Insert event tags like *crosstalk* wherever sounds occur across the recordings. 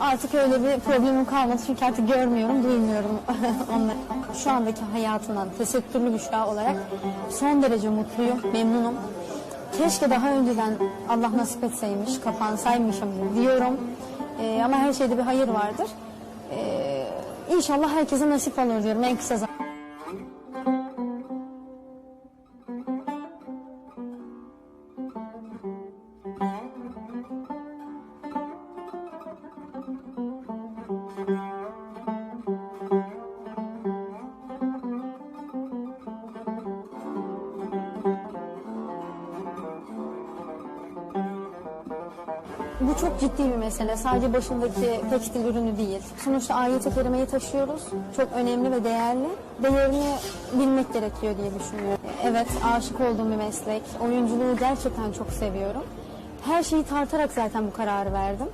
Artık öyle bir problemim kalmadı çünkü artık görmüyorum, duymuyorum *laughs* onları. Şu andaki hayatımdan tesettürlü Büşra olarak son derece mutluyum, memnunum. Keşke daha önceden Allah nasip etseymiş, kapansaymışım diyorum. Ee, ama her şeyde bir hayır vardır. Ee, inşallah herkese nasip olur diyorum en kısa zamanda. Bu çok ciddi bir mesele. Sadece başındaki tekstil ürünü değil. Sonuçta ayet-i kerimeyi taşıyoruz. Çok önemli ve değerli. Değerini bilmek gerekiyor diye düşünüyorum. Evet, aşık olduğum bir meslek. Oyunculuğu gerçekten çok seviyorum. Her şeyi tartarak zaten bu kararı verdim.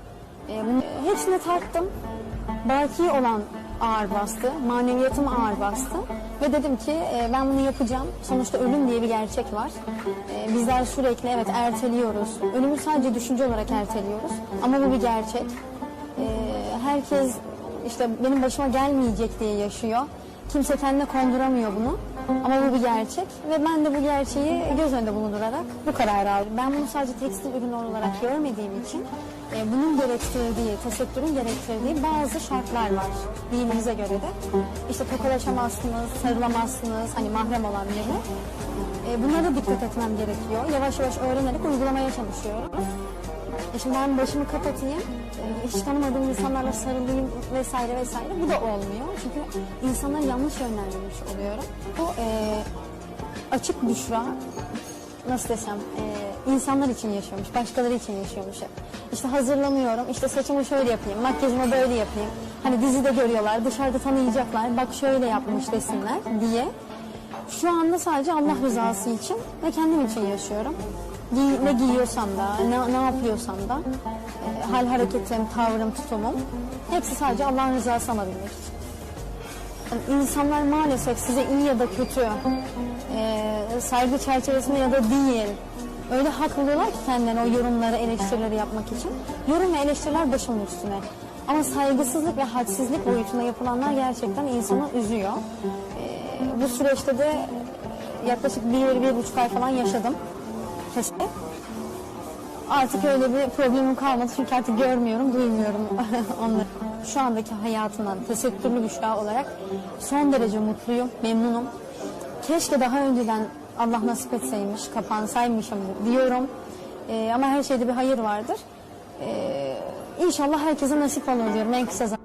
Ee, bunu, hepsini tarttım. Baki olan ağır bastı, maneviyatım ağır bastı. Ve dedim ki e, ben bunu yapacağım. Sonuçta ölüm diye bir gerçek var. E, bizler sürekli evet erteliyoruz. Ölümü sadece düşünce olarak erteliyoruz. Ama bu bir gerçek. E, herkes işte benim başıma gelmeyecek diye yaşıyor. Kimse kendine konduramıyor bunu. Ama bu bir gerçek ve ben de bu gerçeği göz önünde bulundurarak bu kararı aldım. Ben bunu sadece tekstil ürünü olarak görmediğim için e, bunun gerektirdiği, tesettürün gerektirdiği bazı şartlar var dinimize göre de. İşte tokalaşamazsınız, sarılamazsınız, hani mahrem olan birine. E, bunlara dikkat etmem gerekiyor. Yavaş yavaş öğrenerek uygulamaya çalışıyorum. E şimdi ben başımı kapatayım, e, hiç tanımadığım insanlarla sarılayım vesaire vesaire bu da olmuyor. Çünkü insanları yanlış yönlendirmiş oluyorum. Bu e, açık büşra nasıl desem e, insanlar için yaşıyormuş, başkaları için yaşıyormuş hep. İşte hazırlanıyorum, işte saçımı şöyle yapayım, makyajımı böyle yapayım. Hani dizide görüyorlar, dışarıda tanıyacaklar, bak şöyle yapmış desinler diye. Şu anda sadece Allah rızası için ve kendim için yaşıyorum. Giy, ne giyiyorsam da, ne, ne yapıyorsam da, e, hal hareketim, tavrım, tutumum hepsi sadece Allah'ın rızası alabilmek için. Yani İnsanlar maalesef size iyi ya da kötü, e, saygı çerçevesinde ya da değil, öyle hak ki kendilerine o yorumları, eleştirileri yapmak için. Yorum ve eleştiriler başımın üstüne. Ama saygısızlık ve hadsizlik boyutunda yapılanlar gerçekten insanı üzüyor. E, bu süreçte de yaklaşık bir, bir buçuk ay falan yaşadım. Keşke. Artık öyle bir problemim kalmadı çünkü artık görmüyorum, duymuyorum *laughs* onları. Şu andaki hayatımdan tesettürlü Büşra olarak son derece mutluyum, memnunum. Keşke daha önceden Allah nasip etseymiş, kapansaymışım diyorum. Ee, ama her şeyde bir hayır vardır. Ee, inşallah herkese nasip olur diyorum en kısa zamanda.